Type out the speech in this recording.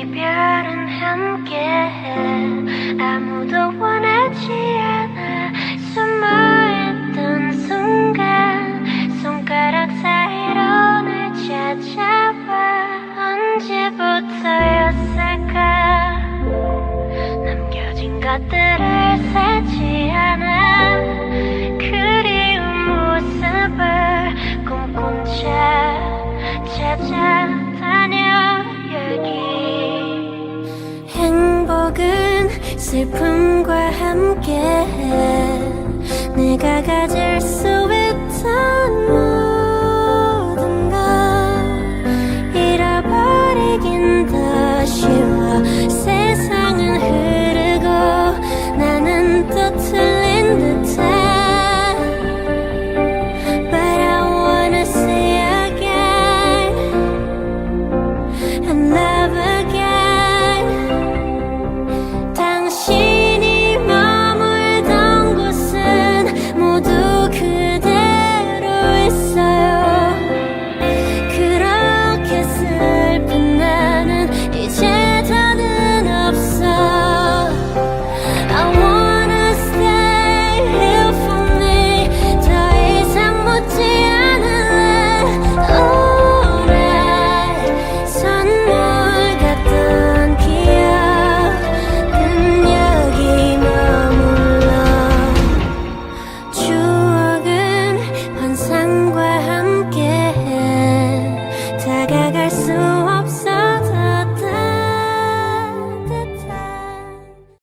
이별은 함께해. 아무도 원하지 않아. 숨어있던 순간 손가락 사이로 날 찾아와. 언제부터였을까? 남겨진 것들을 세지 않아. 그리운 모습을 꿈꾼 채 찾아 행복은 슬픔과 가질 수